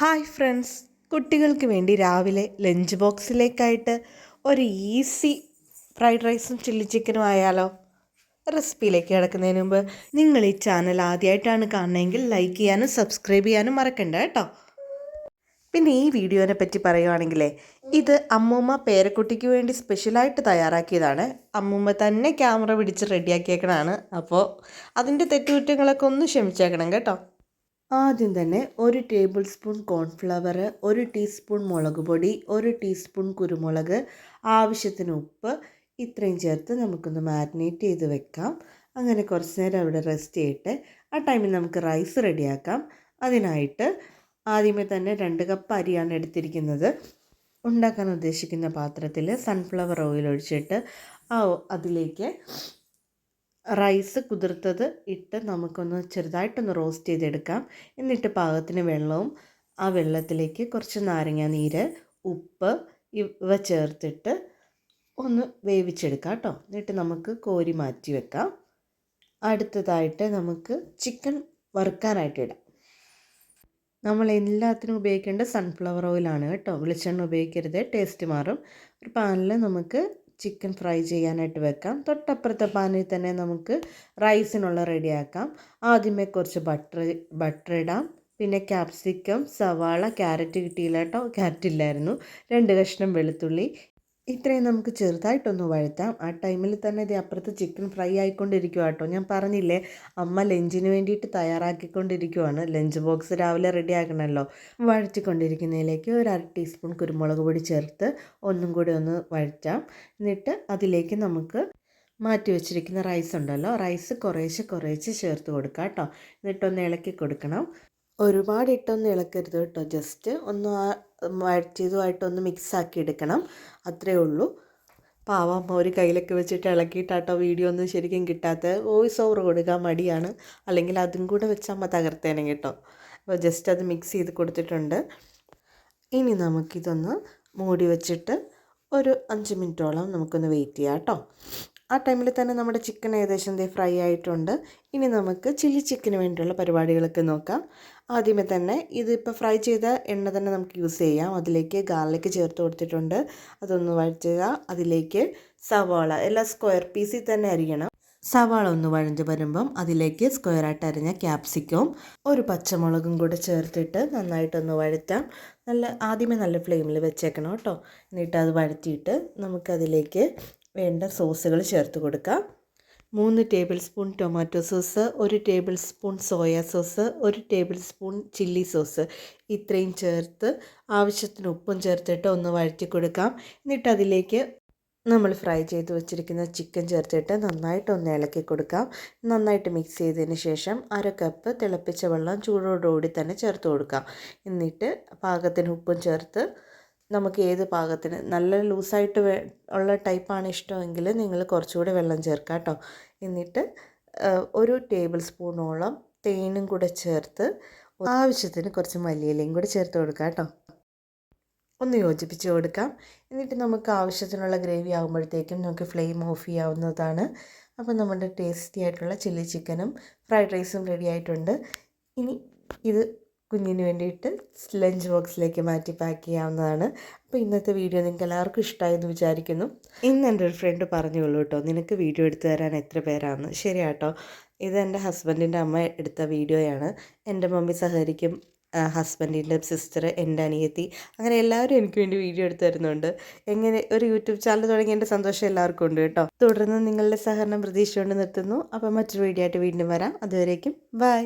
Hi friends. കുട്ടികൾക്ക് വേണ്ടി രാവിലെ ലഞ്ച് ബോക്സിലേക്കായിട്ട് ഒരു ഈസി ഫ്രൈഡ് റൈസും ചില്ലി ചിക്കനും ആയാലോ? റെസിപ്പിയിലേക്ക് കിടക്കുന്നതിന് മുമ്പ് നിങ്ങൾ ഈ ചാനൽ ആദ്യമായിട്ടാണ് കാണുന്നതെങ്കിൽ ലൈക്ക് ചെയ്യാനും സബ്സ്ക്രൈബ് ചെയ്യാനും മറക്കണ്ട കേട്ടോ. പിന്നെ ഈ വീഡിയോനെ പറ്റി പറയുവാണെങ്കിലേ ഇത് അമ്മൂമ്മ പേരക്കുട്ടിക്ക് വേണ്ടി സ്പെഷ്യലായിട്ട് തയ്യാറാക്കിയതാണ്. അമ്മൂമ്മ തന്നെ ക്യാമറ പിടിച്ച് റെഡിയാക്കിയേക്കണതാണ്. അപ്പോൾ അതിന്റെ തെറ്റുകുറ്റങ്ങളൊക്കെ ഒന്ന് ക്ഷമിച്ചേക്കണം കേട്ടോ. ആദ്യം തന്നെ ഒരു ടേബിൾ സ്പൂൺ കോൺഫ്ലവർ ഒരു ടീസ്പൂൺ മുളക് പൊടി ഒരു ടീസ്പൂൺ കുരുമുളക് ആവശ്യത്തിന് ഉപ്പ്. ഇത്രയും ചേർത്ത് നമുക്കൊന്ന് മാരിനേറ്റ് ചെയ്ത് വെക്കാം. അങ്ങനെ കുറച്ച് നേരം അവിടെ റെസ്റ്റ് ചെയ്യട്ടെ ആ ടൈമിൽ നമുക്ക് റൈസ് റെഡിയാക്കാം. അതിനായിട്ട് ആദ്യമേ തന്നെ രണ്ട് കപ്പ് അരിയാണ് എടുത്തിരിക്കുന്നത്. ഉണ്ടാക്കാൻ ഉദ്ദേശിക്കുന്ന പാത്രത്തിൽ സൺഫ്ലവർ ഓയിൽ ഒഴിച്ചിട്ട് ആ അതിലേക്ക് റൈസ് കുതിർത്തത് ഇട്ട് നമുക്കൊന്ന് ചെറുതായിട്ടൊന്ന് റോസ്റ്റ് ചെയ്തെടുക്കാം. എന്നിട്ട് പാകത്തിന് വെള്ളവും ആ വെള്ളത്തിലേക്ക് കുറച്ച് നാരങ്ങ നീര് ഉപ്പ് ഇവ ചേർത്തിട്ട് ഒന്ന് വേവിച്ചെടുക്കാം കേട്ടോ. എന്നിട്ട് നമുക്ക് കോരി മാറ്റി വെക്കാം. അടുത്തതായിട്ട് നമുക്ക് ചിക്കൻ വറുക്കാനായിട്ട് ഇടാം. നമ്മൾ എല്ലാത്തിനും ഉപയോഗിക്കേണ്ട സൺഫ്ലവർ ഓയിലാണ് കേട്ടോ. വെളിച്ചെണ്ണ ഉപയോഗിക്കരുത്. ടേസ്റ്റ് മാറും. ഒരു പാനിൽ നമുക്ക് ചിക്കൻ ഫ്രൈ ചെയ്യാനായിട്ട് വെക്കാം. തൊട്ടപ്പുറത്തെ പാനിൽ തന്നെ നമുക്ക് റൈസിനുള്ള റെഡിയാക്കാം. ആദ്യമേ കുറച്ച് ബട്ടർ ബട്ടർ ഇടാം. പിന്നെ ക്യാപ്സിക്കം സവാള ക്യാരറ്റ് കിട്ടിയില്ല കേട്ടോ. ക്യാരറ്റ് ഇല്ലായിരുന്നു. രണ്ട് കഷ്ണം വെളുത്തുള്ളി ഇത്രയും നമുക്ക് ചെറുതായിട്ടൊന്ന് വഴുത്താം ആ ടൈമിൽ തന്നെ ഇത് അപ്പുറത്ത് ചിക്കൻ ഫ്രൈ ആയിക്കൊണ്ടിരിക്കുക കേട്ടോ. ഞാൻ പറഞ്ഞില്ലേ അമ്മ ലഞ്ചിന് വേണ്ടിയിട്ട് തയ്യാറാക്കിക്കൊണ്ടിരിക്കുവാണ്. ലഞ്ച് ബോക്സ് രാവിലെ റെഡി ആക്കണമല്ലോ. വഴറ്റിക്കൊണ്ടിരിക്കുന്നതിലേക്ക് ഒരു അര ടീസ്പൂൺ കുരുമുളക് പൊടി ചേർത്ത് ഒന്നും കൂടി ഒന്ന് വഴറ്റാം. എന്നിട്ട് അതിലേക്ക് നമുക്ക് മാറ്റി വെച്ചിരിക്കുന്ന റൈസ് ഉണ്ടല്ലോ റൈസ് കുറേശ്ശെ കുറേശ്ശെ ചേർത്ത് കൊടുക്കാം കേട്ടോ. എന്നിട്ടൊന്ന് ഇളക്കി കൊടുക്കണം. ഒരുപാട് ഇട്ടൊന്നും ഇളക്കരുത് കേട്ടോ. ജസ്റ്റ് ഒന്ന് വഴറ്റിയതുമായിട്ടൊന്ന് മിക്സ് ആക്കി എടുക്കണം അത്രേ ഉള്ളൂ. പാവമ്മ ഒരു കയ്യിലൊക്കെ വെച്ചിട്ട് ഇളക്കിയിട്ടാട്ടോ വീഡിയോ ഒന്നും ശരിക്കും കിട്ടാത്ത വോയിസ് ഓവർ കൊടുക്കാൻ മടിയാണ്. അല്ലെങ്കിൽ അതും കൂടെ വെച്ച് അമ്മ തകർത്തേനെ കേട്ടോ. അപ്പോൾ ജസ്റ്റ് അത് മിക്സ് ചെയ്ത് കൊടുത്തിട്ടുണ്ട്. ഇനി നമുക്കിതൊന്ന് മൂടി വെച്ചിട്ട് ഒരു അഞ്ച് മിനിറ്റോളം നമുക്കൊന്ന് വെയിറ്റ് ചെയ്യാം കേട്ടോ. ആ ടൈമിൽ തന്നെ നമ്മുടെ ചിക്കൻ ഏകദേശം ദേ ഫ്രൈ ആയിട്ടുണ്ട്. ഇനി നമുക്ക് ചില്ലി ചിക്കന് വേണ്ടിയുള്ള പരിപാടികളൊക്കെ നോക്കാം. ആദ്യമേ തന്നെ ഇതിപ്പോൾ ഫ്രൈ ചെയ്ത എണ്ണ തന്നെ നമുക്ക് യൂസ് ചെയ്യാം. അതിലേക്ക് ഗാർലിക് ചേർത്ത് കൊടുത്തിട്ടുണ്ട്. അതൊന്ന് വഴറ്റുക. അതിലേക്ക് സവാള എല്ലാ സ്ക്വയർ പീസിൽ തന്നെ അരിയണം. സവാള ഒന്ന് വഴഞ്ഞ് വരുമ്പം അതിലേക്ക് സ്ക്വയറായിട്ട് അരിഞ്ഞ ക്യാപ്സിക്കവും ഒരു പച്ചമുളകും കൂടെ ചേർത്തിട്ട് നന്നായിട്ടൊന്ന് വഴറ്റാം. നല്ല ആദ്യമേ നല്ല ഫ്ലെയിമിൽ വെച്ചേക്കണം കേട്ടോ. എന്നിട്ട് അത് വഴറ്റിയിട്ട് നമുക്കതിലേക്ക് വേണ്ട സോസുകൾ ചേർത്ത് കൊടുക്കാം. മൂന്ന് ടേബിൾ സ്പൂൺ ടൊമാറ്റോ സോസ് ഒരു ടേബിൾ സ്പൂൺ സോയ സോസ് ഒരു ടേബിൾ സ്പൂൺ ചില്ലി സോസ്. ഇത്രയും ചേർത്ത് ആവശ്യത്തിന് ഉപ്പും ചേർത്തിട്ട് ഒന്ന് വഴറ്റി കൊടുക്കാം. എന്നിട്ട് അതിലേക്ക് നമ്മൾ ഫ്രൈ ചെയ്ത് വെച്ചിരിക്കുന്ന ചിക്കൻ ചേർത്തിട്ട് നന്നായിട്ട് ഒന്ന് ഇളക്കി കൊടുക്കാം. നന്നായിട്ട് മിക്സ് ചെയ്തതിന് ശേഷം അര കപ്പ് തിളപ്പിച്ച വെള്ളം ചൂടോടുകൂടി തന്നെ ചേർത്ത് കൊടുക്കാം. എന്നിട്ട് പാകത്തിന് ഉപ്പും ചേർത്ത് നമുക്ക് ഏത് പാകത്തിന് നല്ല ലൂസായിട്ട് ഉള്ള ടൈപ്പാണ് ഇഷ്ടമെങ്കിൽ നിങ്ങൾ കുറച്ചുകൂടി വെള്ളം ചേർക്കുക കേട്ടോ. എന്നിട്ട് ഒരു ടേബിൾ സ്പൂണോളം തേനും കൂടെ ചേർത്ത് ആവശ്യത്തിന് കുറച്ച് മല്ലിയിലയും കൂടി ചേർത്ത് കൊടുക്കുക കേട്ടോ. ഒന്ന് യോജിപ്പിച്ച് കൊടുക്കാം. എന്നിട്ട് നമുക്ക് ആവശ്യത്തിനുള്ള ഗ്രേവി ആകുമ്പോഴത്തേക്കും നമുക്ക് ഫ്ലെയിം ഓഫ് ചെയ്യാവുന്നതാണ്. അപ്പോൾ നമ്മുടെ ടേസ്റ്റി ആയിട്ടുള്ള ചില്ലി ചിക്കനും ഫ്രൈഡ് റൈസും റെഡി ആയിട്ടുണ്ട്. ഇനി ഇത് കുഞ്ഞിന് വേണ്ടിയിട്ട് ലഞ്ച് ബോക്സിലേക്ക് മാറ്റി പാക്ക് ചെയ്യാവുന്നതാണ്. അപ്പോൾ ഇന്നത്തെ വീഡിയോ നിങ്ങൾക്ക് എല്ലാവർക്കും ഇഷ്ടമായെന്ന് വിചാരിക്കുന്നു. ഇന്ന് എന്റെ ഒരു ഫ്രണ്ട് പറഞ്ഞോളൂ കേട്ടോ നിനക്ക് വീഡിയോ എടുത്തു തരാൻ എത്ര പേരാണ് ശരിയാട്ടോ ഇത് എന്റെ ഹസ്ബൻഡിന്റെ അമ്മ എടുത്ത വീഡിയോയാണ് എന്റെ മമ്മി സഹകരിക്കും ഹസ്ബൻഡിന്റെ സിസ്റ്റർ എന്റെ അനിയത്തി അങ്ങനെ എല്ലാവരും എനിക്ക് വേണ്ടി വീഡിയോ എടുത്തു തരുന്നുണ്ട്. എങ്ങനെ ഒരു യൂട്യൂബ് ചാനൽ തുടങ്ങിയ എന്റെ സന്തോഷം എല്ലാവർക്കും ഉണ്ട് കേട്ടോ. തുടർന്ന് നിങ്ങളുടെ സഹകരണം പ്രതീക്ഷിച്ചുകൊണ്ട് നിർത്തുന്നു. അപ്പോൾ മറ്റൊരു വീഡിയോ ആയിട്ട് വീണ്ടും വരാം. അതുവരേക്കും ബൈ